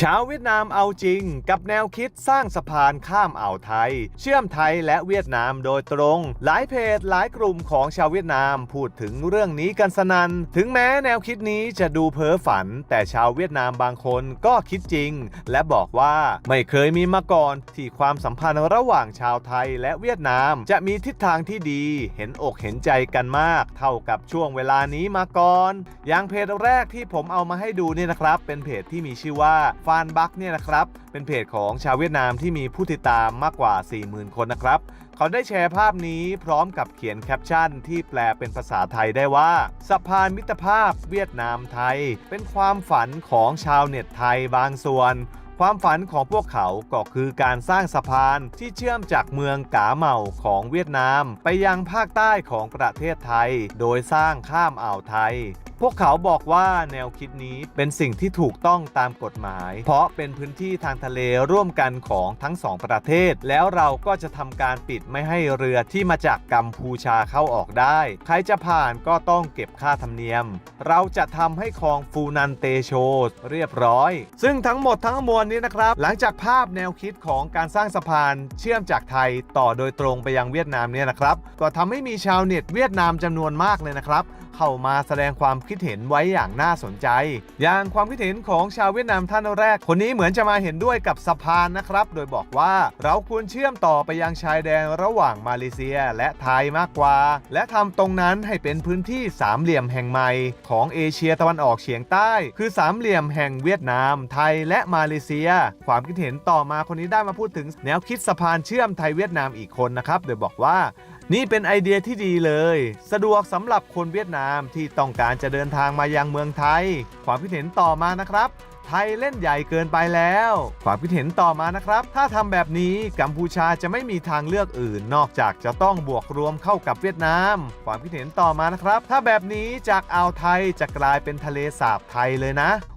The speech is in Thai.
ชาวเวียดนามเอาจริงกับแนวคิดสร้างสะพานข้ามอ่าวไทย เชื่อมไทยและเวียดนามโดยตรง หลายเพจหลายกลุ่มของชาวเวียดนามพูดถึงเรื่องนี้กันสนัน ถึงแม้แนวคิดนี้จะดูเพ้อฝัน แต่ชาวเวียดนามบางคนก็คิดจริง และบอกว่าไม่เคยมีมาก่อนที่ความสัมพันธ์ระหว่างชาวไทยและเวียดนาม จะมีทิศทางที่ดี เห็นอกเห็นใจกันมาก เท่ากับช่วงเวลานี้มาก่อน อย่างเพจแรกที่ผมเอามาให้ดูเนี่ยนะครับ เป็นเพจที่มีชื่อว่าฟานบักเนี่ยนะครับ เป็นเพจของชาวเวียดนามที่มีผู้ติดตามมากกว่า 40,000 คนนะครับ เขาได้แชร์ภาพนี้พร้อมกับเขียนแคปชั่นที่แปลเป็นภาษาไทยได้ว่า สะพานมิตรภาพเวียดนามไทย เป็นความฝันของชาวเน็ตไทยบางส่วนความฝันของพวกเขาก็คือการสร้างสะพานที่เชื่อมจากเมืองกาเหมาของเวียดนาม ไปยังภาคใต้ของประเทศไทย โดยสร้างข้ามอ่าวไทย พวกเขาบอกว่าแนวคิดนี้เป็นสิ่งที่ถูกต้องตามกฎหมาย เพราะเป็นพื้นที่ทางทะเลร่วมกันของทั้งสองประเทศ แล้วเราก็จะทำการปิดไม่ให้เรือที่มาจากกัมพูชาเข้าออกได้ ใครจะผ่านก็ต้องเก็บค่าธรรมเนียม เราจะทำให้คลองฟูนันเตโชเรียบร้อย ซึ่งทั้งหมดทั้งมวลนี้นะครับ หลังจากภาพแนวคิดของการสร้างสะพานเชื่อมจากไทยต่อโดยตรงไปยังเวียดนามเนี่ยนะครับ ก็ทำให้มีชาวเน็ตเวียดนามจำนวนมากเลยนะครับ เข้ามาแสดงความคิดเห็นไว้อย่างน่าสนใจ อย่างความคิดเห็นของชาวเวียดนามท่านแรก คนนี้เหมือนจะมาเห็นด้วยกับสะพานนะครับ โดยบอกว่าเราควรเชื่อมต่อไปยังชายแดนระหว่างมาเลเซียและไทยมากกว่า และทำตรงนั้นให้เป็นพื้นที่สามเหลี่ยมแห่งใหม่ของเอเชียตะวันออกเฉียงใต้ คือสามเหลี่ยมแห่งเวียดนาม ไทยและมาเลเซีย ความคิดเห็นต่อมาคนนี้ได้มาพูดถึง แนวคิดสะพานเชื่อมไทยเวียดนามอีกคนนะครับ โดยบอกว่า นี่เป็นไอเดียที่ดีเลย สะดวกสำหรับคนเวียดนามที่ต้องการจะเดินทางมายังเมืองไทย ความคิดเห็นต่อมานะครับ ไทยเล่นใหญ่เกินไปแล้ว ความคิดเห็นต่อมานะครับ ถ้าทำแบบนี้กัมพูชาจะไม่มีทางเลือกอื่น นอกจากจะต้องบวกรวมเข้ากับเวียดนาม ความคิดเห็นต่อมานะครับ ถ้าแบบนี้จากอ่าวไทยจะกลายเป็นทะเลสาบไทยเลยนะ